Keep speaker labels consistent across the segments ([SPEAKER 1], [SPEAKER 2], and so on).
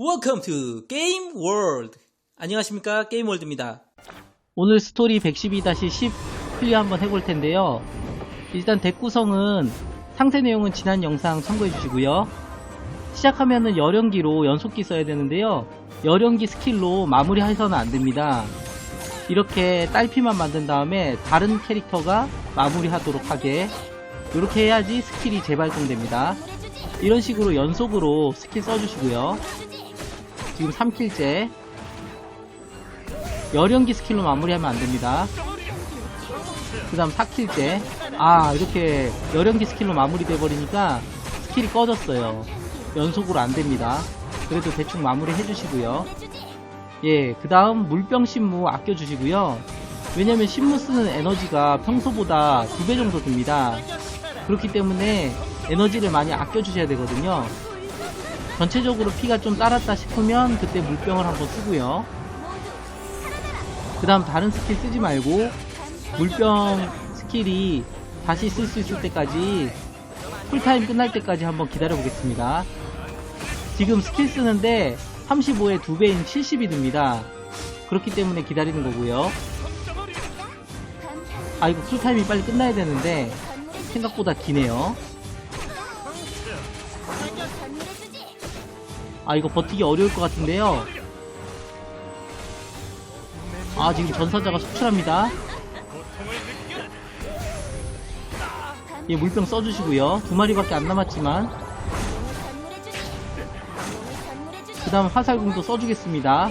[SPEAKER 1] Welcome to Game World. 안녕하십니까 게임 월드입니다.
[SPEAKER 2] 오늘 스토리 112-10 클리어 한번 해볼 텐데요. 일단 덱 구성은 상세 내용은 지난 영상 참고해 주시고요. 시작하면은 열연기로 연속기 써야 되는데요. 열연기 스킬로 마무리해서는 안 됩니다. 이렇게 딸피만 만든 다음에 다른 캐릭터가 마무리하도록 하게 이렇게 해야지 스킬이 재발동됩니다. 이런 식으로 연속으로 스킬 써주시고요. 지금 3킬째 열연기 스킬로 마무리하면 안됩니다. 그 다음 4킬째. 아, 이렇게 열연기 스킬로 마무리 돼버리니까 스킬이 꺼졌어요. 연속으로 안됩니다. 그래도 대충 마무리 해주시고요. 예, 그 다음 물병 신무 아껴주시고요. 왜냐면 신무 쓰는 에너지가 평소보다 두배 정도 듭니다. 그렇기 때문에 에너지를 많이 아껴주셔야 되거든요. 전체적으로 피가 좀 따랐다 싶으면 그때 물병을 한번 쓰고요. 그 다음 다른 스킬 쓰지 말고 물병 스킬이 다시 쓸 수 있을 때까지 쿨타임 끝날 때까지 한번 기다려 보겠습니다. 지금 스킬 쓰는데 35의 2배인 70이 듭니다. 그렇기 때문에 기다리는 거고요. 아 이거 쿨타임이 빨리 끝나야 되는데 생각보다 기네요. 아 이거 버티기 어려울 것 같은데요. 아 지금 전사자가 속출합니다. 예 물병 써주시고요. 두 마리밖에 안 남았지만 그 다음 화살궁도 써주겠습니다.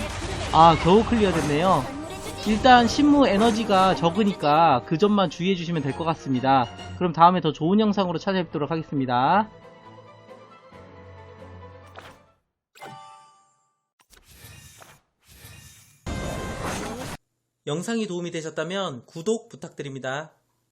[SPEAKER 2] 아 겨우 클리어 됐네요. 일단 신무 에너지가 적으니까 그 점만 주의해 주시면 될 것 같습니다. 그럼 다음에 더 좋은 영상으로 찾아뵙도록 하겠습니다.
[SPEAKER 1] 영상이 도움이 되셨다면 구독 부탁드립니다.